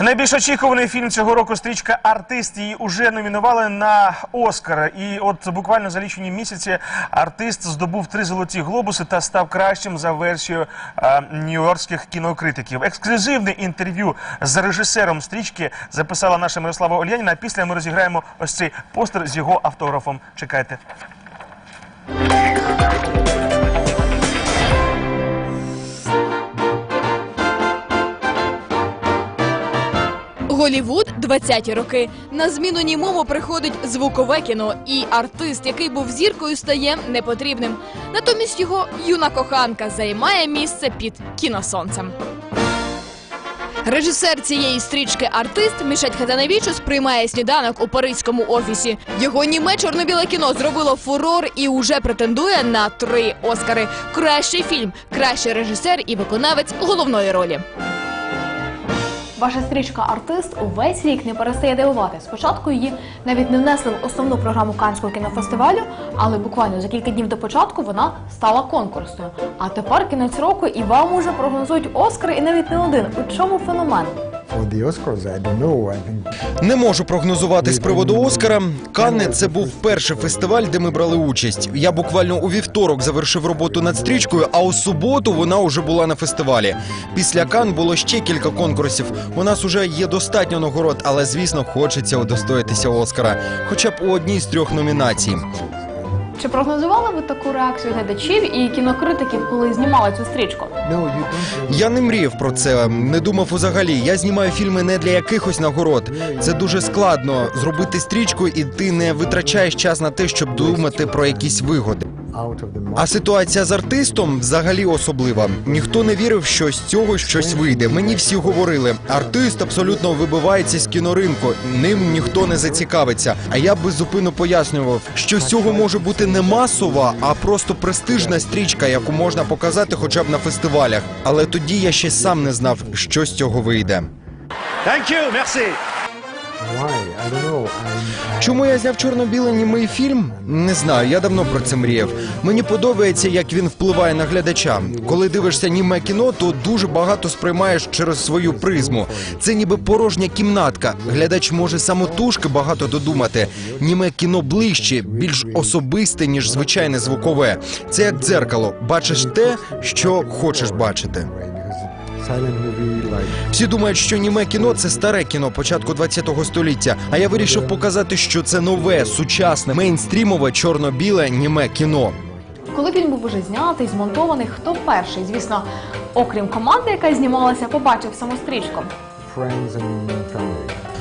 Найбільш очікуваний фільм цього року стрічка Артист її уже номінували на Оскар. І от буквально за лічені місяці артист здобув три золоті глобуси та став кращим за версією е, нью-йоркських кінокритиків. Ексклюзивне інтерв'ю з режисером стрічки записала наша Мирослава Ольяніна. Після ми розіграємо ось цей постер з його автографом. Чекайте. Голівуд 20-ті роки. На зміну німому приходить звукове кіно, і артист, який був зіркою, стає непотрібним. Натомість його юна коханка займає місце під кіносонцем. Режисер цієї стрічки артист Мішель Хатанавічус приймає сніданок у паризькому офісі. Його німе чорно-біле кіно зробило фурор і уже претендує на три Оскари: кращий фільм, кращий режисер і виконавець головної ролі. Ваша стрічка Артист увесь рік не перестає дивувати. Спочатку її навіть не внесли в основну програму Канського кінофестивалю, але буквально за кілька днів до початку вона стала конкурсною. А тепер кінець року і вам уже прогнозують Оскар, і навіть не один. У чому феномен? Не можу прогнозувати з приводу Оскара. Канне це був перший фестиваль, де ми брали участь. Я буквально у вівторок завершив роботу над стрічкою, а у суботу вона вже була на фестивалі. Після Кан було ще кілька конкурсів. У нас уже є достатньо нагород, але звісно, хочеться удостоїтися Оскара, хоча б у одній з трьох номінацій. Чи прогнозували ви таку реакцію глядачів і кінокритиків, коли знімали цю стрічку? Я не мріяв про це, не думав взагалі. Я знімаю фільми не для якихось нагород. Це дуже складно зробити стрічку, і ти не витрачаєш час на те, щоб думати про якісь вигоди. А ситуація з артистом взагалі особлива. Ніхто не вірив, що з цього щось вийде. Мені всі говорили, артист абсолютно вибивається з кіноринку, ним ніхто не зацікавиться. А я беззупинно пояснював, що з цього може бути не масова, а просто престижна стрічка, яку можна показати хоча б на фестивалях. Але тоді я ще сам не знав, що з цього вийде. Thank you, merci. Чому я зняв чорно-білий німий фільм? Не знаю, я давно про це мріяв. Мені подобається, як він впливає на глядача. Коли дивишся німе кіно, то дуже багато сприймаєш через свою призму. Це ніби порожня кімнатка. Глядач може самотужки багато додумати. Німе кіно ближче, більш особисте, ніж звичайне звукове. Це як дзеркало. Бачиш те, що хочеш бачити. Всі думають, що німе кіно це старе кіно початку ХХ століття. А я вирішив показати, що це нове, сучасне, мейнстрімове, чорно-біле німе кіно. Коли фільм був уже знятий, змонтований, хто перший, звісно, окрім команди, яка знімалася, побачив саму стрічку?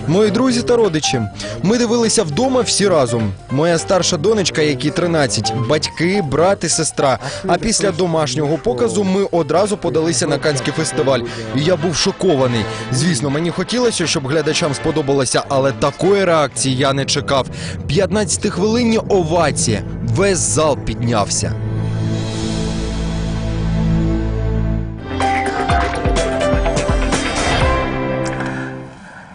Мої друзі та родичі. Ми дивилися вдома всі разом. Моя старша донечка, якій 13, батьки, брат і сестра. А після домашнього показу ми одразу подалися на Канський фестиваль. І я був шокований. Звісно, мені хотілося, щоб глядачам сподобалося, але такої реакції я не чекав. 15 хвилинні овації. Весь зал піднявся.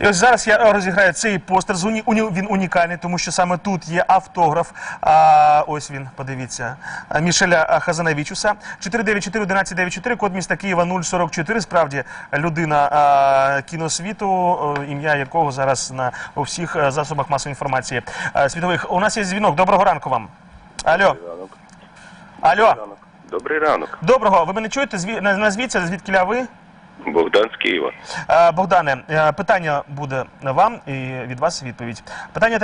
І ось зараз я розіграю цей постер. З уні- уні- Він унікальний, тому що саме тут є автограф. А, ось він, подивіться. а, Мішеля Хазанавічуса. 494-1194, код міста Києва 044. Справді людина а, кіносвіту, ім'я якого зараз на у всіх е, засобах масової інформації е, світових. У нас є дзвінок. Доброго ранку вам. Алло. Алло. Добрий ранок. Доброго. Ви мене чуєте? Зві... на- Назвіться, звідкіля ви? Богдан з Києва. Е, Богдане, е, питання буде вам і від вас відповідь. Питання таке.